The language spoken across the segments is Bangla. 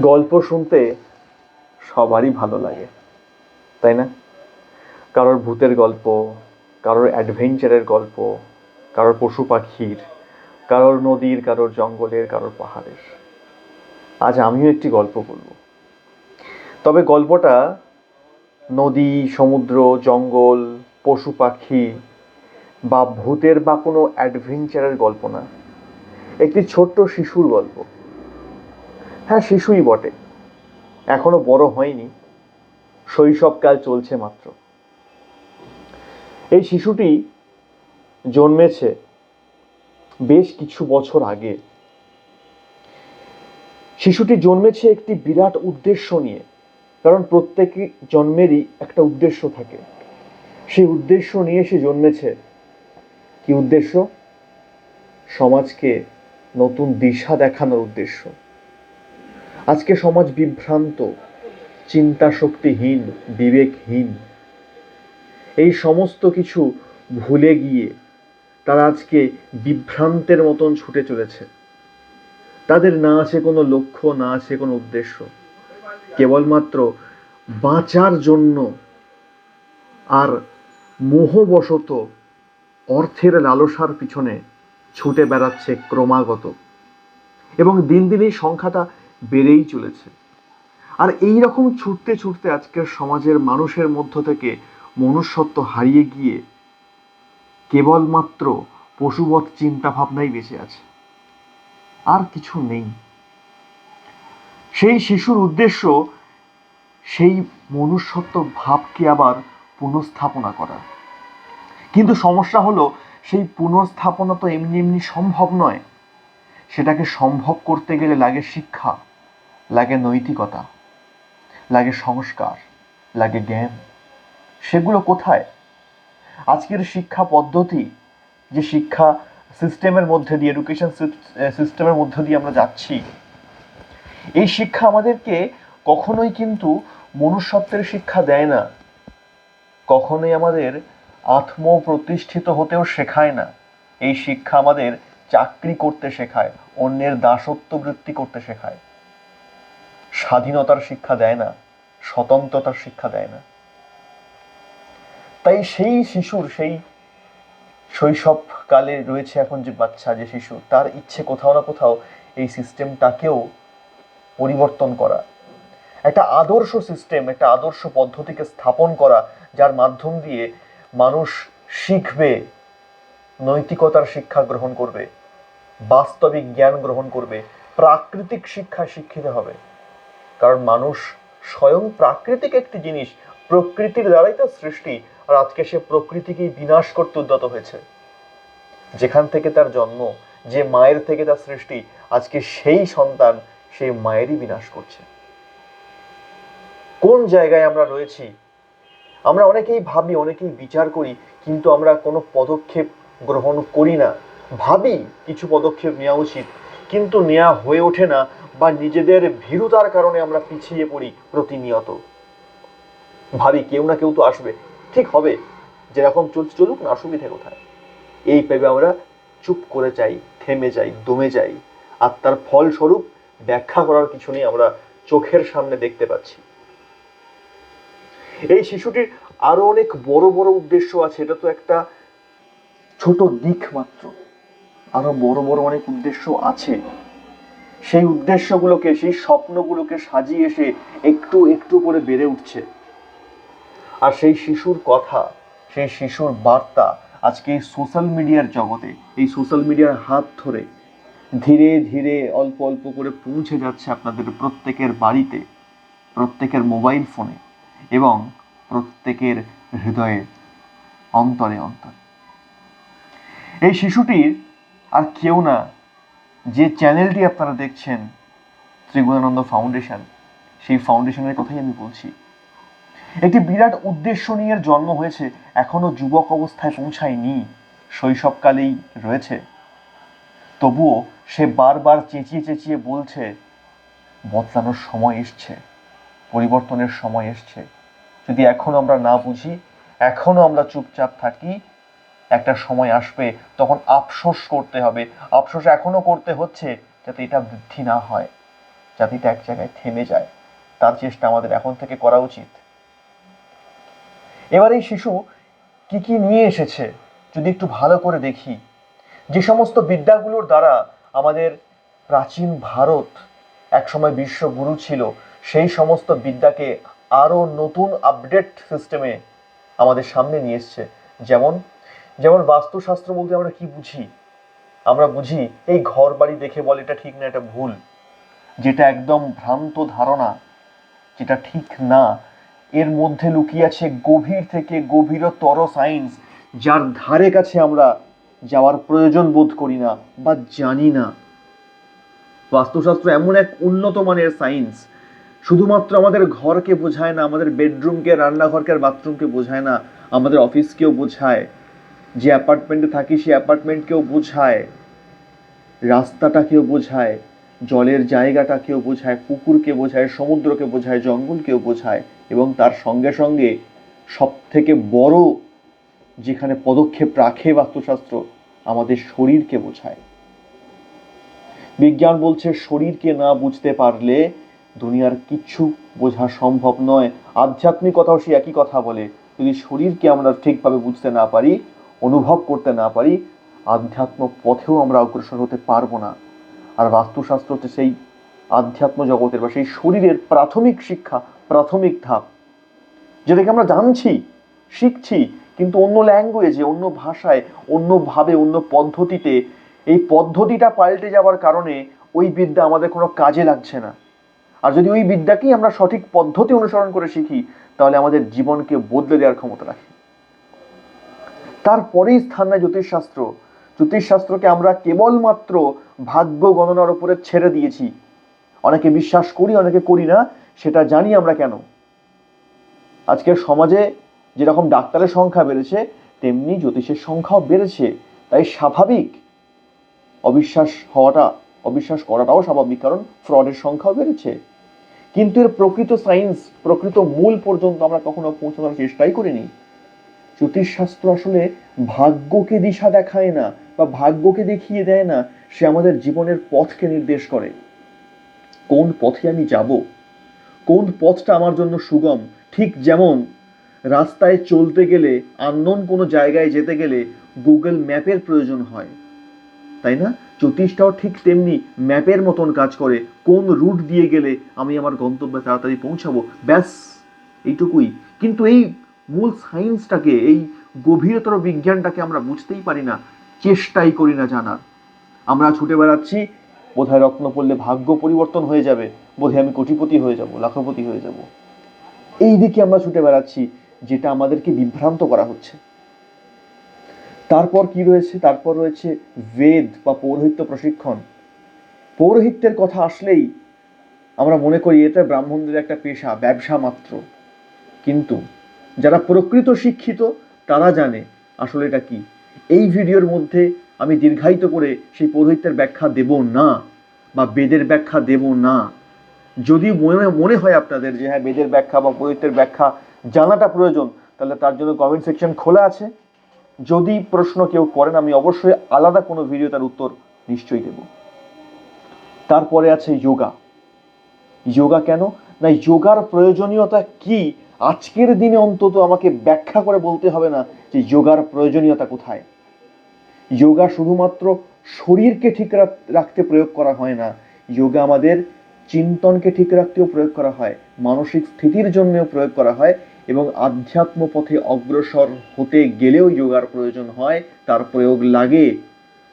গল্প শুনতে সবারই ভালো লাগে, তাই না? কারোর ভূতের গল্প, কারোর অ্যাডভেঞ্চারের গল্প, কারোর পশু পাখির, কারোর নদীর, কারোর জঙ্গলের, কারোর পাহাড়ের। আজ আমিও একটি গল্প বলব। তবে গল্পটা নদী, সমুদ্র, জঙ্গল, পশু পাখি বা ভূতের বা কোনো অ্যাডভেঞ্চারের গল্প না। একটি ছোট্ট শিশুর গল্প। হ্যাঁ শিশুই বটে। এখনও বড় হয়নি। শৈশবকাল চলছে মাত্র। এই শিশুটি জন্মেছে বেশ কিছু বছর আগে। শিশুটি জন্মেছে একটি বিরাট উদ্দেশ্য নিয়ে, কারণ প্রত্যেক জন্মেরই একটা উদ্দেশ্য থাকে। সেই উদ্দেশ্য নিয়ে সে জন্মেছে। কি উদ্দেশ্য? সমাজকে নতুন দিশা দেখানোর উদ্দেশ্য। আজকে সমাজ বিভ্রান্ত চিন্তা শক্তিহীন বিবেকহীন। এই সমস্ত কিছু ভুলে গিয়ে তারা আজকে বিভ্রান্তের মতন ছুটে চলেছে। তাদের না আছে কোনো লক্ষ্য, না আছে কোনো উদ্দেশ্য। কেবলমাত্র বাঁচার জন্য আর মোহবশত অর্থের লালসার পিছনে ছুটে বেড়াচ্ছে ক্রমাগত। এবং দিন দিন এই সংখ্যাটা বেড়েই চলেছে। আর এই রকম ছুটতে ছুটতে আজকের সমাজের মানুষের মধ্য থেকে মনুষ্যত্ব হারিয়ে গিয়ে কেবলমাত্র পশুবৎ চিন্তা ভাবনাই বেঁচে আছে। আর কিছু নেই। সেই শিশুর উদ্দেশ্য সেই মনুষ্যত্ব ভাবকে আবার পুনঃস্থাপনা করা। কিন্তু সমস্যা হলো, সেই পুনঃস্থাপনা তো এমনি এমনি সম্ভব নয়। সেটাকে সম্ভব করতে গেলে লাগে শিক্ষা। লাগে নৈতিকতা, লাগে সংস্কার, লাগে জ্ঞান। সেগুলো কোথায়? আজকের শিক্ষা পদ্ধতি, যে শিক্ষা সিস্টেমের মধ্যে দিয়ে এডুকেশন সিস্টেমের মধ্যে দিয়ে আমরা যাচ্ছি, এই শিক্ষা আমাদেরকে কখনোই কিন্তু মনুষ্যত্বের শিক্ষা দেয় না। কখনোই আমাদের আত্ম প্রতিষ্ঠিত হতেও শেখায় না। এই শিক্ষা আমাদের চাকরি করতে শেখায়, অন্যের দাসত্ব বৃত্তি করতে শেখায়। স্বাধীনতার শিক্ষা দেয় না, স্বতন্ত্রতার শিক্ষা দেয় না। তাই সেই শিশুর, সেই শৈশবকালে রয়েছে এখন যে বাচ্চা, যে শিশু, তার ইচ্ছে কোথাও না কোথাও এই সিস্টেমটাকেও পরিবর্তন করা। একটা আদর্শ সিস্টেম একটা আদর্শ পদ্ধতিকে স্থাপন করা, যার মাধ্যম দিয়ে মানুষ শিখবে, নৈতিকতার শিক্ষা গ্রহণ করবে, বাস্তবিক জ্ঞান গ্রহণ করবে, প্রাকৃতিক শিক্ষা শিক্ষিত হবে। কারণ মানুষ স্বয়ং প্রাকৃতিক একটি জিনিস প্রকৃতির দ্বারাই তার সৃষ্টি, আর আজকে সে প্রকৃতিকেই বিনাশ করতে উদ্যত হয়েছে। যেখান থেকে তার জন্ম, যে মায়ের থেকে তার সৃষ্টি, আজকে সেই সন্তান সেই মায়েরই বিনাশ করছে। কোন জায়গায় আমরা রয়েছি? আমরা অনেকেই ভাবি, অনেকেই বিচার করি, কিন্তু আমরা কোনো পদক্ষেপ গ্রহণ করি না। ভাবি, কিছু পদক্ষেপ নেওয়া উচিত। কিন্তু নেওয়া হয়ে ওঠে না বা নিজেদের ভীরুতার কারণে আমরা পিছিয়ে পড়ি প্রতিনিয়ত। ভাবি কেউ না কেউ তো আসবে। ঠিক হবে, যেরকম চলছে চলুক না, অসুবিধে কোথায়? এই ভেবে আমরা চুপ করে যাই, থেমে যাই, দমে যাই। আর তার ফলস্বরূপ ব্যাখ্যা করার কিছু নেই আমরা চোখের সামনে দেখতে পাচ্ছি। এই শিশুটির আরও অনেক বড় বড় উদ্দেশ্য আছে, এটা তো একটা ছোট দিক মাত্র। আরও বড় বড় অনেক উদ্দেশ্য আছে। সেই উদ্দেশ্যগুলোকে, সেই স্বপ্নগুলোকে সাজিয়ে এসে একটু একটু করে বেড়ে উঠছে। আর সেই শিশুর কথা, সেই শিশুর বার্তা আজকে এই সোশ্যাল মিডিয়ার জগতে, এই সোশ্যাল মিডিয়ার হাত ধরে ধীরে ধীরে অল্প অল্প করে পৌঁছে যাচ্ছে আপনাদের প্রত্যেকের বাড়িতে, প্রত্যেকের মোবাইল ফোনে এবং প্রত্যেকের হৃদয়ে, অন্তরে অন্তরে। এই শিশুটির আর কেউ না, যে চ্যানেলটি আপনারা দেখছেন, ত্রিগুণানন্দ ফাউন্ডেশন, সেই ফাউন্ডেশনের কথাই আমি বলছি। একটি বিরাট উদ্দেশ্য নিয়ে জন্ম হয়েছে, এখনও যুবক অবস্থায় পৌঁছায়নি, শৈশবকালেই রয়েছে। তবুও সে বারবার চেঁচিয়ে চেঁচিয়ে বলছে, বদলানোর সময় এসছে, পরিবর্তনের সময় এসছে। যদি এখনও আমরা না বুঝি, এখনও আমরা চুপচাপ থাকি একটা সময় আসবে তখন আফসোস করতে হবে। আফসোস এখনও করতে হচ্ছে যাতে এটা বৃদ্ধি না হয়, যাতে এটা এক জায়গায় থেমে যায়। তার চেষ্টা আমাদের এখন থেকে করা উচিত। এবার এই শিশু কি কি নিয়ে এসেছে যদি একটু ভালো করে দেখি। যে সমস্ত বিদ্যাগুলোর দ্বারা আমাদের প্রাচীন ভারত একসময় বিশ্বগুরু ছিল, সেই সমস্ত বিদ্যাকে আরও নতুন আপডেট সিস্টেমে আমাদের সামনে নিয়ে এসছে। যেমন যেমন বাস্তুশাস্ত্র বলতে আমরা কি বুঝি? আমরা বুঝি এই ঘর বাড়ি দেখে বলে এটা ঠিক না, এটা ভুল। যেটা একদম ভ্রান্ত ধারণা, যেটা ঠিক না, এর মধ্যে লুকিয়ে আছে গভীর থেকে গভীরতর সায়েন্স যার ধারে কাছে আমরা যাওয়ার প্রয়োজন বোধ করি না বা জানি না। বাস্তুশাস্ত্র এমন এক উন্নত মানের সায়েন্স শুধুমাত্র আমাদের ঘরকে বোঝায় না, আমাদের বেডরুমকে রান্নাঘরকে আর বাথরুমকে বোঝায় না, আমাদের অফিসকেও বোঝায়। যে অ্যাপার্টমেন্টে থাকি, সেই অ্যাপার্টমেন্টকেও বোঝায় রাস্তাটাকেও বোঝায়, জলের জায়গাটাকেও বোঝায়, পুকুরকে বোঝায়, সমুদ্রকে বোঝায়, জঙ্গলকেও বোঝায় এবং তার সঙ্গে সঙ্গে সব থেকে বড় যেখানে পদক্ষেপ রাখে বাস্তুশাস্ত্র, আমাদের শরীরকে বোঝায়। বিজ্ঞান বলছে শরীরকে না বুঝতে পারলে দুনিয়ার কিচ্ছু বোঝা সম্ভব নয়। আধ্যাত্মিকতাও সে একই কথা বলে, যদি শরীরকে আমরা ঠিকভাবে বুঝতে না পারি অনুভব করতে না পারি, আধ্যাত্ম পথেও আমরা অগ্রসর হতে পারব না। আর বাস্তুশাস্ত্র হচ্ছে সেই আধ্যাত্ম জগতের বা সেই শরীরের প্রাথমিক শিক্ষা, প্রাথমিক ধাপ। যেটাকে আমরা জানছি, শিখছি, কিন্তু অন্য ল্যাঙ্গুয়েজে অন্য ভাষায় অন্যভাবে অন্য পদ্ধতিতে এই পদ্ধতিটা পাল্টে যাওয়ার কারণে ওই বিদ্যা আমাদের কোনো কাজে লাগছে না। আর যদি ওই বিদ্যাকেই আমরা সঠিক পদ্ধতি অনুসরণ করে শিখি, তাহলে আমাদের জীবনকে বদলে দেওয়ার ক্ষমতা রাখে। তারপরেই স্থান নেয় জ্যোতিষশাস্ত্র। জ্যোতিষশাস্ত্রকে আমরা কেবলমাত্র ভাগ্য গণনার উপরে ছেড়ে দিয়েছি। অনেকে বিশ্বাস করি, অনেকে করি না, সেটা জানি আমরা কেন? আজকের সমাজে যেরকম ডাক্তারের সংখ্যা বেড়েছে, তেমনি জ্যোতিষের সংখ্যাও বেড়েছে। তাই স্বাভাবিক। অবিশ্বাস হওয়াটা, অবিশ্বাস করাটাও স্বাভাবিক, কারণ ফ্রডের সংখ্যাও বেড়েছে। কিন্তু এর প্রকৃত সায়েন্স প্রকৃত মূল পর্যন্ত আমরা কখনো পৌঁছানোর চেষ্টাই করিনি। জ্যোতিষশাস্ত্র আসলে ভাগ্যকে দিশা দেখায় না বা ভাগ্যকে দেখিয়ে দেয় না, সে আমাদের জীবনের পথকে নির্দেশ করে। কোন পথে আমি যাব? কোন পথটা আমার জন্য সুগম? ঠিক যেমন রাস্তায় চলতে গেলে আননোন কোনো জায়গায় যেতে গেলে গুগল ম্যাপের প্রয়োজন হয়। তাই না? জ্যোতিষটাও ঠিক তেমনি ম্যাপের মতন কাজ করে। কোন রুট দিয়ে গেলে আমি আমার গন্তব্যে তাড়াতাড়ি পৌঁছাবো? ব্যাস, এইটুকুই। কিন্তু এই মূল সায়েন্সটাকে, এই গভীরতর বিজ্ঞানটাকে আমরা বুঝতেই পারি না, চেষ্টাই করি না জানার। আমরা ছুটে বেড়াচ্ছি, বোধহয় রত্ন পড়লে ভাগ্য পরিবর্তন হয়ে যাবে, বোধহয় আমি কোটিপতি হয়ে যাব, লাখপতি হয়ে যাব। এই দিকে আমরা ছুটে বেড়াচ্ছি, যেটা আমাদেরকে বিভ্রান্ত করা হচ্ছে। তারপর কি রয়েছে? তারপর রয়েছে বেদ বা পৌরোহিত্য প্রশিক্ষণ। পৌরোহিত্যের কথা আসলেই আমরা মনে করি, এটা ব্রাহ্মণদের একটা পেশা, ব্যবসা মাত্র। কিন্তু যারা প্রকৃত শিক্ষিত, তারা জানে আসলে এটা কি। এই ভিডিওর মধ্যে আমি দীর্ঘায়িত করে সেই পৌরোহিত্যের ব্যাখ্যা দেব না বা বেদের ব্যাখ্যা দেব না। যদি মনে মনে হয় আপনাদের যে হ্যাঁ বেদের ব্যাখ্যা বা পৌরোহিত্যের ব্যাখ্যা জানাটা প্রয়োজন, তাহলে তার জন্য কমেন্ট সেকশন খোলা আছে। যদি প্রশ্ন কেউ করেন, আমি অবশ্যই আলাদা কোনো ভিডিও তার উত্তর নিশ্চয়ই দেব। তারপরে আছে যোগা। যোগা কেন? না, যোগার প্রয়োজনীয়তা কি আজকের দিনে অন্তত আমাকে ব্যাখ্যা করে বলতে হবে না যে যোগার প্রয়োজনীয়তা কোথায়। যোগা শুধুমাত্র শরীরকে ঠিক রাখতে প্রয়োগ করা হয় না, যোগা আমাদের চিন্তনকে ঠিক রাখতেও প্রয়োগ করা হয়, মানসিক স্থিতির জন্যও প্রয়োগ করা হয় এবং আধ্যাত্ম পথে অগ্রসর হতে গেলেও যোগার প্রয়োজন হয়, তার প্রয়োগ লাগে।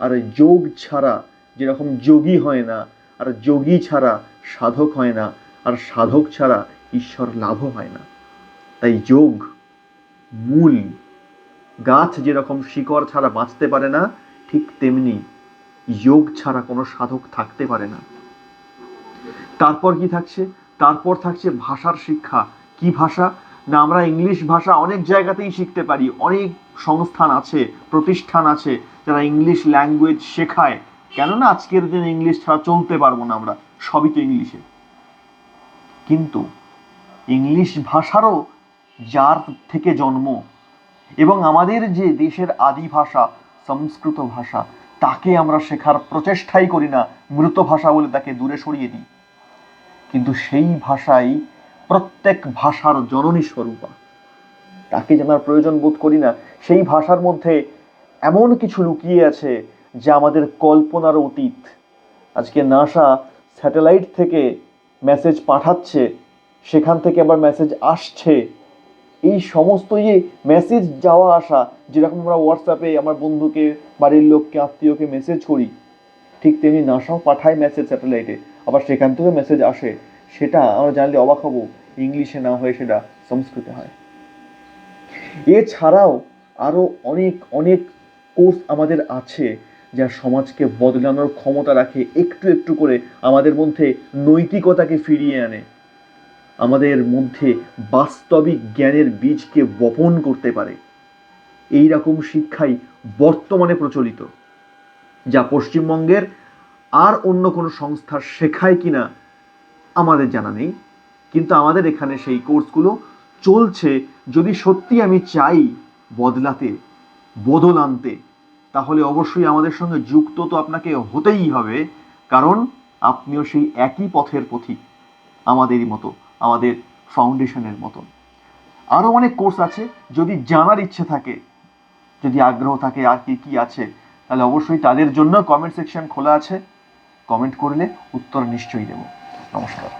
আর যোগ ছাড়া যেরকম যোগী হয় না, আর যোগী ছাড়া সাধক হয় না, আর সাধক ছাড়া ঈশ্বর লাভও হয় না। তাই যোগ, মূল, গাছ যেরকম শিকড় ছাড়া বাঁচতে পারে না, ঠিক তেমনি যোগ ছাড়া কোনো সাধক থাকতে পারে না। তারপর কি থাকছে? তারপর থাকছে ভাষার শিক্ষা। কি ভাষা? না, আমরা ইংলিশ ভাষা অনেক জায়গাতেই শিখতে পারি। অনেক সংস্থান আছে, প্রতিষ্ঠান আছে, যারা ইংলিশ ল্যাঙ্গুয়েজ শেখায়। কেননা আজকের দিনে ইংলিশ ছাড়া চলতে পারব না আমরা, সবই তো ইংলিশে। কিন্তু ইংলিশ ভাষারও যার থেকে জন্ম। এবং আমাদের যে দেশের আদি ভাষা, সংস্কৃত ভাষা, তাকে আমরা শেখার প্রচেষ্টাই করি না, মৃত ভাষা বলে তাকে দূরে সরিয়ে দিই। কিন্তু সেই ভাষাই প্রত্যেক ভাষার জননী স্বরূপা। তাকে জানার প্রয়োজন বোধ করি না, সেই ভাষার মধ্যে এমন কিছু লুকিয়ে আছে যা আমাদের কল্পনার অতীত। আজকে নাসা স্যাটেলাইট থেকে মেসেজ পাঠাচ্ছে, সেখান থেকে আবার মেসেজ আসছে। এই সমস্ত যে মেসেজ যাওয়া আসা, যেরকম আমরা হোয়াটসঅ্যাপে আমার বন্ধুকে, বাড়ির লোককে, আত্মীয়কে মেসেজ করি, ঠিক তেমনি নাসাও পাঠায় মেসেজ স্যাটেলাইটে আবার সেখান থেকে মেসেজ আসে, সেটা আমরা জানলে অবাক হব, ইংলিশে না হয়ে সেটা সংস্কৃতে হয়। এছাড়াও আরও অনেক অনেক কোর্স আমাদের আছে, যা সমাজকে বদলানোর ক্ষমতা রাখে, একটু একটু করে আমাদের মধ্যে নৈতিকতাকে ফিরিয়ে আনে। আমাদের মধ্যে বাস্তবিক জ্ঞানের বীজকে বপন করতে পারে। এই রকম শিক্ষাই বর্তমানে প্রচলিত, যা পশ্চিমবঙ্গের আর অন্য কোনো সংস্থা শেখায় কি না আমাদের জানা নেই। কিন্তু আমাদের এখানে সেই কোর্সগুলো চলছে। যদি সত্যি আমি চাই বদলাতে, বদল আনতে, তাহলে অবশ্যই আমাদের সঙ্গে যুক্ত তো আপনাকে হতেই হবে, কারণ আপনিও সেই একই পথের পথিক আমাদেরই মতো। আমাদের ফাউন্ডেশনের মতন। আরও অনেক কোর্স আছে, যদি জানার ইচ্ছে থাকে, যদি আগ্রহ থাকে আর কি কি আছে, তাহলে অবশ্যই তাদের জন্য কমেন্ট সেকশন খোলা আছে। কমেন্ট করলে উত্তর নিশ্চয়ই দেব। নমস্কার।